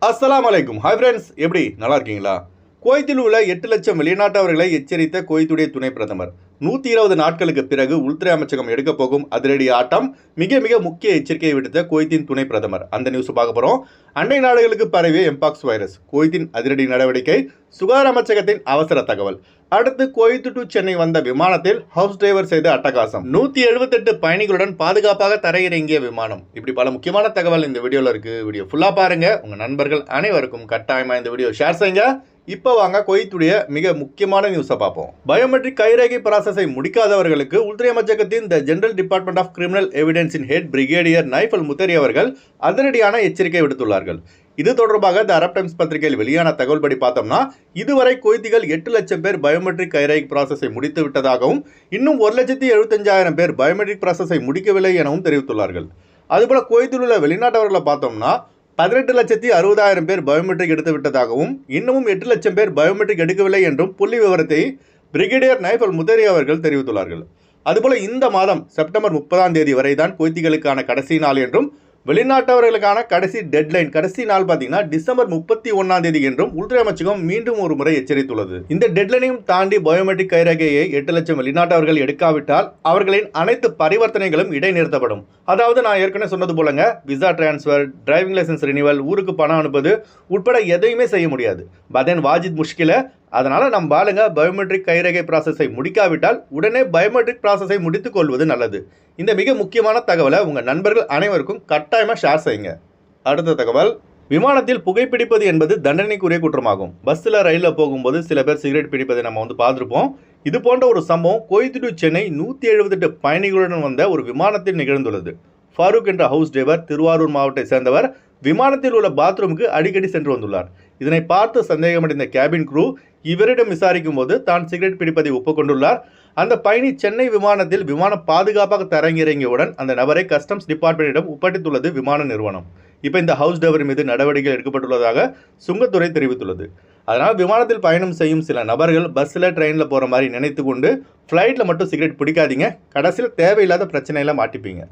அஸ்லாம் அலைக்கும் hi friends எப்படி? நல்லா இருக்கீங்களா? குவைத்தில் உள்ள எட்டு லட்சம் வெளிநாட்டவர்களை எச்சரித்த குவைத்துடைய துணை பிரதமர். நூற்றி இருபது நாட்களுக்கு பிறகு உள்துறை அமைச்சகம் எடுக்க போகும் அதிரடி ஆட்டம் மிக மிக முக்கிய எச்சரிக்கையை விடுத்த குவைத்தின் துணை பிரதமர். அந்த நியூஸ் பார்க்க போகிறோம் அண்டை நாடுகளுக்கு பரவிய எம்பாக்ஸ் வைரஸ் குவைத்தின் அதிரடி நடவடிக்கை சுகாதார அமைச்சகத்தின் அவசர தகவல். அடுத்து கோயத்து டு சென்னை வந்த விமானத்தில் ஹவுஸ் டிரைவர் செய்த அட்டகாசம். நூற்றி எழுபத்தெட்டு பயணிகளுடன் பாதுகாப்பாக தரையிறங்கிய விமானம். இப்படி பல முக்கியமான தகவல் இந்த வீடியோவில் இருக்கு. வீடியோ ஃபுல்லாக பாருங்க. உங்கள் நண்பர்கள் அனைவருக்கும் கட்டாயமாக இந்த வீடியோ ஷேர் செய்யுங்க. இப்போ வாங்க கொய்த்துடைய மிக முக்கியமான நியூஸை பார்ப்போம். பயோமெட்ரிக் கைரேகை ப்ராசஸை முடிக்காதவர்களுக்கு உள்துறை அமைச்சகத்தின் the general department of criminal எவிடன்ஸின் head brigadier நைஃபல் முத்தரி அவர்கள் அதிரடியான எச்சரிக்கை விடுத்துள்ளார்கள். இது தொடர்பாக த அரப் டைம்ஸ் பத்திரிகையில் வெளியான தகவல் படி பார்த்தோம்னா இதுவரை கொய்திகள் எட்டு லட்சம் பேர் பயோமெட்ரிக் கைரேகை ப்ராசஸை முடித்து விட்டதாகவும் இன்னும் ஒரு லட்சத்தி எழுபத்தஞ்சாயிரம் பேர் பயோமெட்ரிக் ப்ராசஸை முடிக்கவில்லை எனவும் தெரிவித்துள்ளார்கள். அதுபோல் கோயத்தில் உள்ள வெளிநாட்டவர்களை பார்த்தோம்னா பதினெட்டு லட்சத்தி அறுபதாயிரம் பேர் பயோமெட்ரிக் எடுத்து விட்டதாகவும் இன்னமும் எட்டு லட்சம் பேர் பயோமெட்ரிக் எடுக்கவில்லை என்றும் புள்ளி விவரத்தை பிரிகேடியர் நைஃபல் முதரி அவர்கள் தெரிவித்துள்ளார்கள். அதுபோல இந்த மாதம் செப்டம்பர் முப்பதாம் தேதி வரை தான் குவைத்திகளுக்கான கடைசி நாள் என்றும் வெளிநாட்டவர்களுக்கான கடைசி டெட்லைன் கடைசி நாள் பார்த்தீங்கன்னா டிசம்பர் முப்பத்தி ஒன்னாம் தேதி என்றும் உள்துறை அமைச்சகம் மீண்டும் ஒரு முறை எச்சரித்துள்ளது. இந்த டெட்லைனையும் தாண்டி பயோமெட்ரிக் கைரேகையை எட்டு லட்சம் வெளிநாட்டவர்கள் எடுக்காவிட்டால் அவர்களின் அனைத்து பரிவர்த்தனைகளும் இடைநிறுத்தப்படும். அதாவது நான் ஏற்கனவே சொன்னது போலங்க visa transfer driving licence renewal ஊருக்கு பணம் அனுப்புவது உட்பட எதையுமே செய்ய முடியாது. பதன் வாஜித் முஷ்கில அதனால் நம் பாலுங்க பயோமெட்ரிக் கைரேகை ப்ராசஸை முடிக்காவிட்டால் உடனே பயோமெட்ரிக் ப்ராசஸை முடித்துக் கொள்வது நல்லது. இந்த மிக முக்கியமான தகவலை உங்கள் நண்பர்கள் அனைவருக்கும் கட்டாயமாக ஷேர் செய்யுங்க. அடுத்த தகவல் விமானத்தில் புகைப்பிடிப்பது என்பது தண்டனைக்குரிய குற்றமாகும். பஸ்ஸில் ரயிலில் போகும்போது சில பேர் சிகரெட் பிடிப்பதை நம்ம வந்து பார்த்துருப்போம். இது போன்ற ஒரு சம்பவம் கோயத்துடு சென்னை நூற்றி எழுபத்தெட்டு பயணிகளுடன் வந்த ஒரு விமானத்தில் நிகழ்ந்துள்ளது. ஃபாரூக் என்ற ஹவுஸ் டிரைவர் திருவாரூர் மாவட்டத்தை சேர்ந்தவர் விமானத்தில் உள்ள பாத்ரூமுக்கு அடிக்கடி சென்று வந்துள்ளார். இதனை பார்த்து சந்தேகமடைந்த கேபின் குரூ இவரிடம் விசாரிக்கும் போது தான் சிகரெட் பிடிப்பதை ஒப்புக்கொண்டுள்ளார். அந்த பயணி சென்னை விமானத்தில் விமானம் பாதுகாப்பாக தரங்கிறங்கியவுடன் அந்த நபரை கஸ்டம்ஸ் டிபார்ட்மெண்ட்டிடம் ஒப்படைத்துள்ளது விமான நிறுவனம். இப்போ இந்த ஹவுஸ் டவர் மீது நடவடிக்கை எடுக்கப்பட்டுள்ளதாக சுங்கத்துறை தெரிவித்துள்ளது. அதனால் விமானத்தில் பயணம் செய்யும் சில நபர்கள் பஸ்ஸில் ட்ரெயினில் போகிற மாதிரி நினைத்து கொண்டு ஃப்ளைட்டில் மட்டும் சிகரெட் பிடிக்காதீங்க. கடைசியில் தேவையில்லாத பிரச்சனையில் மாட்டிப்பீங்க.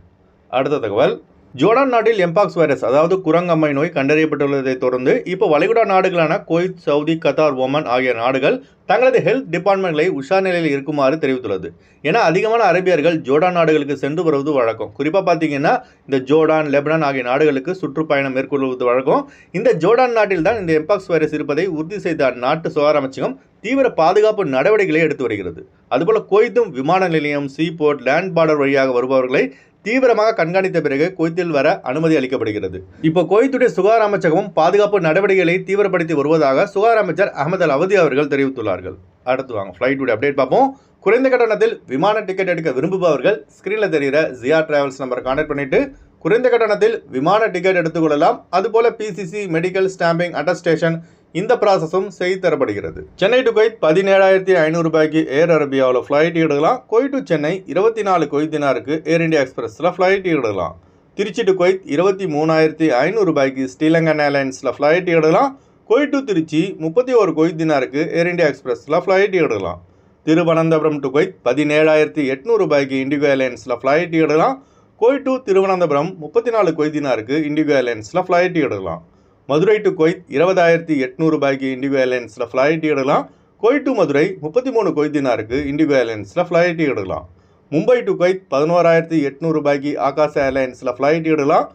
அடுத்த தகவல். ஜோர்டான் நாட்டில் எம்பாக்ஸ் வைரஸ் அதாவது குரங்கம்மை நோய் கண்டறியப்பட்டுள்ளதை தொடர்ந்து இப்போ வளைகுடா நாடுகளான குவைத் சவுதி கத்தார் ஒமன் ஆகிய நாடுகள் தங்களது ஹெல்த் டிபார்ட்மெண்ட்களை உஷார் நிலையில் இருக்குமாறு தெரிவித்துள்ளது. ஏன்னா அதிகமான அரபியர்கள் ஜோர்டான் நாடுகளுக்கு சென்று வருவது வழக்கம். குறிப்பாக பார்த்தீங்கன்னா இந்த ஜோர்டான் லெபனான் ஆகிய நாடுகளுக்கு சுற்றுப்பயணம் மேற்கொள்வது வழக்கம். இந்த ஜோர்டான் நாட்டில் தான் இந்த எம்பாக்ஸ் வைரஸ் இருப்பதை உறுதி செய்த அந்நாட்டு சுகாதார அமைச்சகம் தீவிர பாதுகாப்பு நடவடிக்கைகளை எடுத்து வருகிறது. அதுபோல கோய்த்தும் விமான நிலையம் சீபோர்ட் லேண்ட் பார்டர் வழியாக வருபவர்களை தீவிரமாக கண்காணித்த பிறகு குவைத்தில் வர அனுமதி அளிக்கப்படுகிறது. இப்போ குவைத்துடைய சுகாதார அமைச்சகமும் பாதுகாப்பு நடவடிக்கைகளை தீவிரப்படுத்தி வருவதாக சுகாதார அமைச்சர் அகமது அல் அவதி அவர்கள் தெரிவித்துள்ளார்கள். அடுத்து வாங்க ஃப்ளைட்டுடைய அப்டேட் பார்ப்போம். குறைந்த கட்டணத்தில் விமான டிக்கெட் எடுக்க விரும்புபவர்கள் ஸ்க்ரீனில் தெரிகிற ஜியா டிராவல்ஸ் நம்பரை கான்டாக்ட் பண்ணிட்டு குறைந்த கட்டணத்தில் விமான டிக்கெட் எடுத்துக்கொள்ளலாம் அதுபோல பிசிசி மெடிக்கல் ஸ்டாம்பிங் அட்டஸ்டேஷன் இந்த ப்ராசஸும் செய்து தரப்படுகிறது. சென்னை டு குவைத் பதினேழாயிரத்தி ஐநூறு ரூபாய்க்கு ஏர் அரேபியாவில் ஃப்ளைட் எடுக்கலாம். கொய் டு சென்னை இருபத்தி நாலு கொய்தினாருக்கு ஏர் இந்தியா எக்ஸ்பிரஸில் ஃப்ளைட் எடுக்கலாம். திருச்சி டு குவைத் இருபத்தி மூணாயிரத்தி ஐநூறு ரூபாய்க்கு ஸ்ரீலங்கன் ஏர்லைன்ஸில் ஃப்ளைட் எடுக்கலாம். கொய் டு திருச்சி முப்பத்தி ஒரு கொய்தினாருக்கு ஏர் இந்தியா எக்ஸ்பிரஸில் ஃப்ளைட் எடுக்கலாம். திருவனந்தபுரம் டு குவைத் பதினேழாயிரத்தி எட்நூறு ரூபாய்க்கு இண்டிகோ ஏர்லைன்ஸில் ஃப்ளைட் எடுக்கலாம். கொய் டு திருவனந்தபுரம் முப்பத்தி நாலு கொய்தினாருக்கு இண்டிகோ ஏர்லைன்ஸில் ஃப்ளைட் எடுக்கலாம். மதுரை டு கொய்த் இருபதாயிரத்தி எட்நூறு ரூபாய்க்கு இண்டிகோ ஏர்லைன்ஸில் ஃப்ளைட் எடுக்கலாம். கொய் டு மதுரை முப்பத்தி மூணு கொய்தினாருக்கு இண்டிகோ ஏர்லைன்ஸில் ஃப்ளைட் எடுக்கலாம். மும்பை டு கொய்த் பதினோராயிரத்தி எட்நூறு ரூபாய்க்கு ஆகாஷ் ஏர்லைன்ஸில் ஃப்ளைட் எடுக்கலாம்.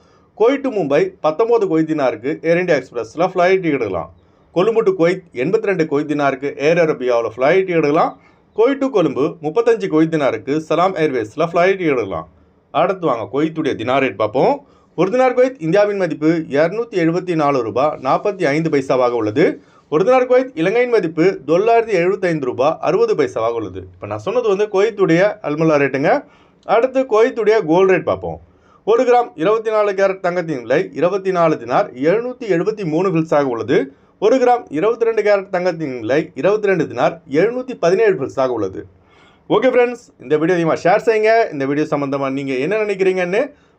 கொய் டு மும்பை பத்தொம்போது கொய்தினாருக்கு ஏர் இந்தியா எக்ஸ்பிரஸில் ஃப்ளைட் எடுக்கலாம். கொழும்பு டு கொய்த் எண்பத்தி ரெண்டு கொய்தினாருக்கு ஏர் அரபியாவில் ஃப்ளைட் எடுக்கலாம். கொய் டு கொழும்பு முப்பத்தஞ்சு கொய்தினாருக்கு சலாம் ஏர்வேஸில் ஃப்ளைட் எடுக்கலாம். அடுத்து வாங்க கொய்த்துடைய தினார் ரேட் பார்ப்போம். ஒரு தினார் குவைத் இந்தியாவின் மதிப்பு இரநூத்தி எழுபத்தி நாலு ரூபாய் நாற்பத்தி ஐந்து பைசாவாக உள்ளது. ஒரு தினார் குவைத் இலங்கையின் மதிப்பு தொள்ளாயிரத்தி எழுபத்தைந்து ரூபாய் அறுபது பைசாவாக உள்ளது. இப்போ நான் சொன்னது வந்து குவைத்துடைய அல்முல்லா ரேட்டுங்க அடுத்து குவைத்துடைய கோல்டு ரேட் பார்ப்போம். ஒரு கிராம் இருபத்தி நாலு கேரட் தங்கத்தின் விலை இருபத்தி நாலு தினார் எழுநூற்றி எழுபத்தி மூணு ஃபில்ஸாக உள்ளது. ஒரு கிராம் இருபத்தி ரெண்டு கேரட் தங்கத்தின் விலை இருபத்தி ரெண்டு தினார் எழுநூற்றி பதினேழு ஃபில்ஸாக உள்ளது. ஓகே ஃப்ரெண்ட்ஸ் இந்த வீடியோ அதிகமாக ஷேர் செய்யுங்க. இந்த வீடியோ சம்மந்தமாக நீங்கள் என்ன நினைக்கிறீங்கன்னு